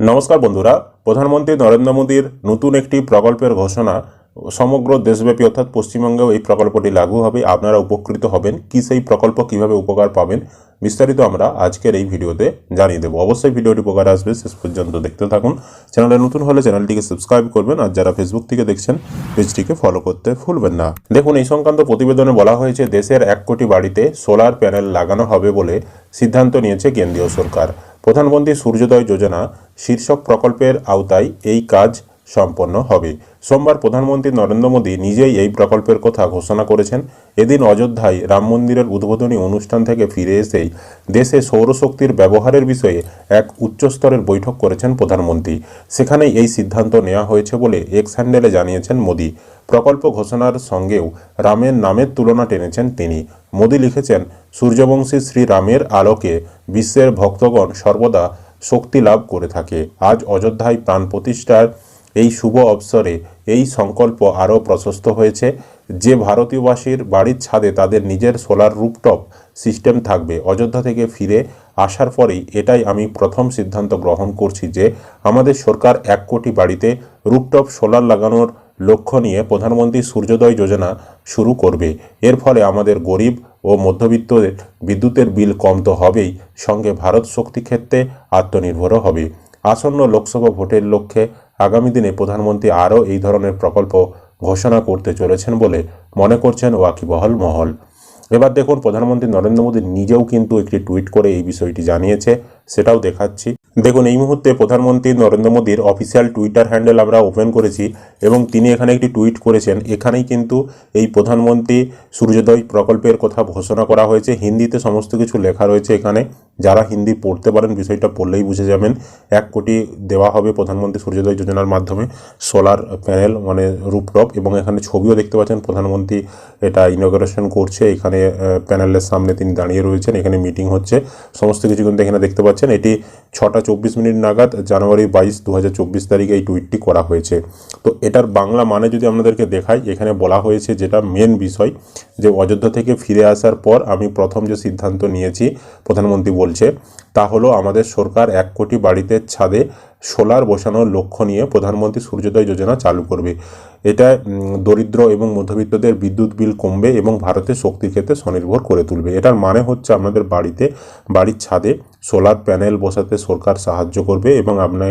নমস্কার বন্ধুরা, প্রধানমন্ত্রী নরেন্দ্র মোদীর নতুন একটি প্রকল্পের ঘোষণা সমগ্র দেশব্যাপী অর্থাৎ পশ্চিমবঙ্গেও এই প্রকল্পটি লাগু হবে। আপনারা উপকৃত হবেন, কি সেই প্রকল্প কীভাবে উপকার পাবেন বিস্তারিত আমরা আজকের এই ভিডিওতে জানিয়ে দেবো। অবশ্যই ভিডিওটি উপকার আসবে, শেষ পর্যন্ত দেখতে থাকুন। চ্যানেলে নতুন হলে চ্যানেলটিকে সাবস্ক্রাইব করবেন আর যারা ফেসবুক থেকে দেখছেন, পেজটিকে ফলো করতে ভুলবেন না। দেখুন, এই সংক্রান্ত প্রতিবেদনে বলা হয়েছে, দেশের এক কোটি বাড়িতে সোলার প্যানেল লাগানো হবে বলে সিদ্ধান্ত নিয়েছে কেন্দ্রীয় সরকার। প্রধানমন্ত্রী সূর্যোদয় যোজনা শীর্ষক প্রকল্পের আওতায় এই কাজ সম্পন্ন হবে। সোমবার প্রধানমন্ত্রী নরেন্দ্র মোদী নিজেই এই প্রকল্পের কথা ঘোষণা করেছেন। এদিন অযোধ্যায় রাম মন্দিরের উদ্বোধনী অনুষ্ঠান থেকে ফিরে এসেই দেশে সৌরশক্তির ব্যবহারের বিষয়ে এক উচ্চস্তরের বৈঠক করেছেন প্রধানমন্ত্রী। সেখানেই এই সিদ্ধান্ত নেওয়া হয়েছে বলে এক্স হ্যান্ডেলে জানিয়েছেন মোদী। প্রকল্প ঘোষণার সঙ্গেও রামের নামের তুলনা টেনেছেন তিনি। মোদী লিখেছেন, সূর্যবংশী শ্রী রামের আলোকে বিশ্বের ভক্তগণ সর্বদা শক্তি লাভ করে থাকে। আজ অযোধ্যায় প্রাণ প্রতিষ্ঠার এই শুভ অবসরে এই সংকল্প আরও প্রশস্ত হয়েছে। যে ভারতীয়বাসীর বাড়ির ছাদে তাদের নিজের সোলার রুপটপ সিস্টেম থাকবে, অযোধ্যা থেকে ফিরে আসার পরেই এটাই আমি প্রথম সিদ্ধান্ত গ্রহণ করছি যে আমাদের সরকার এক কোটি বাড়িতে রুপটপ সোলার লাগানোর লক্ষ্য নিয়ে প্রধানমন্ত্রী সূর্যোদয় যোজনা শুরু করবে। এর ফলে আমাদের গরিব ও মধ্যবিত্তদের বিদ্যুতের বিল কম তো হবেই, সঙ্গে ভারত শক্তি ক্ষেত্রে আত্মনির্ভরও হবে। আসন্ন লোকসভা ভোটের লক্ষ্যে আগামী দিনে প্রধানমন্ত্রী আরও এই ধরনের প্রকল্প ঘোষণা করতে চলেছেন বলে মনে করছেন ওয়াকিবহল মহল। এবার দেখুন, প্রধানমন্ত্রী নরেন্দ্র মোদী নিজেও কিন্তু একটি টুইট করে এই বিষয়টি জানিয়েছে। সেটাও দেখাচ্ছি। দেখুন, এই মুহূর্তে প্রধানমন্ত্রী নরেন্দ্র মোদীর অফিসিয়াল টুইটার হ্যান্ডেল আমরা ওপেন করেছি এবং তিনি এখানে একটি টুইট করেছেন। এখানেই কিন্তু এই প্রধানমন্ত্রী সূর্যোদয় প্রকল্পের কথা ঘোষণা করা হয়েছে। হিন্দিতে সমস্ত কিছু লেখা রয়েছে এখানে। যারা হিন্দি পড়তে পারেন, বিষয়টা পড়লেই বুঝে যাবেন। এক কোটি দেওয়া হবে প্রধানমন্ত্রী সূর্যোদয় যোজনার মাধ্যমে সোলার প্যানেল মানে রুপটপ এবং এখানে ছবিও দেখতে পাচ্ছেন প্রধানমন্ত্রী এটা ইনগ্রেশন করছে। এখানে প্যানেলের সামনে তিনি দাঁড়িয়ে রয়েছেন। এখানে মিটিং হচ্ছে। সমস্ত কিছু কিন্তু এখানে দেখতে এটি ছটা চব্বিশ মিনিট নাগাদ জানুয়ারি বাইশ দু তারিখে এই টুইটটি করা হয়েছে। তো এটার বাংলা মানে যদি আপনাদেরকে দেখাই, এখানে বলা হয়েছে যেটা মেন বিষয়, যে অযোধ্যা থেকে ফিরে আসার পর আমি প্রথম যে সিদ্ধান্ত নিয়েছি, প্রধানমন্ত্রী বলছে, তা হলো আমাদের সরকার এক কোটি বাড়িতে ছাদে সোলার বসানোর লক্ষ্য নিয়ে প্রধানমন্ত্রী সূর্যোদয় যোজনা চালু করবে। এটা দরিদ্র এবং মধ্যবিত্তদের বিদ্যুৎ বিল কমবে এবং ভারতের শক্তির ক্ষেত্রে স্বনির্ভর করে তুলবে। এটার মানে হচ্ছে আপনাদের বাড়িতে, বাড়ির ছাদে সোলার প্যানেল বসাতে সরকার সাহায্য করবে এবং আপনি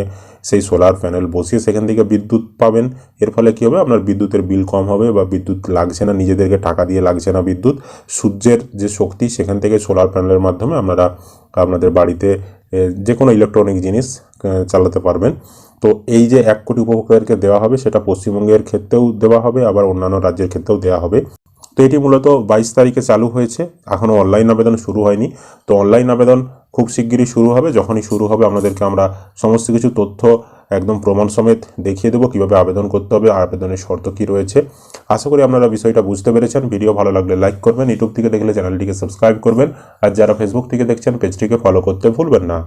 সেই সোলার প্যানেল বসিয়ে সেখান থেকে বিদ্যুৎ পাবেন। এর ফলে কী হবে? আপনার বিদ্যুতের বিল কম হবে বা বিদ্যুৎ লাগছে না, নিজেদেরকে টাকা দিয়ে লাগছে না বিদ্যুৎ। সূর্যের যে শক্তি, সেখান থেকে সোলার প্যানেলের মাধ্যমে আপনারা আপনাদের বাড়িতে যে কোনো ইলেকট্রনিক জিনিস চালাতে পারবেন। তো এই যে এক কোটি উপভোক্তাদেরকে দেওয়া হবে, সেটা পশ্চিমবঙ্গের ক্ষেত্রেও দেওয়া হবে, আবার অন্যান্য রাজ্যের ক্ষেত্রেও দেওয়া হবে। তো এটি মূলত বাইশ তারিখে চালু হয়েছে, এখনও অনলাইন আবেদন শুরু হয়নি। তো অনলাইন আবেদন খুব শিগগিরই শুরু হবে, যখনই শুরু হবে আপনাদেরকে আমরা সমস্ত কিছু তথ্য একদম প্রমাণ সমেত দেখিয়ে দেবো, কীভাবে আবেদন করতে হবে, আবেদনের শর্ত কী রয়েছে। আশা করি আপনারা বিষয়টা বুঝতে পেরেছেন। ভিডিও ভালো লাগলে লাইক করবেন, ইউটিউব থেকে দেখলে চ্যানেলটিকে সাবস্ক্রাইব করবেন। আর যারা ফেসবুক থেকে দেখছেন, পেজটিকে ফলো করতে ভুলবেন না।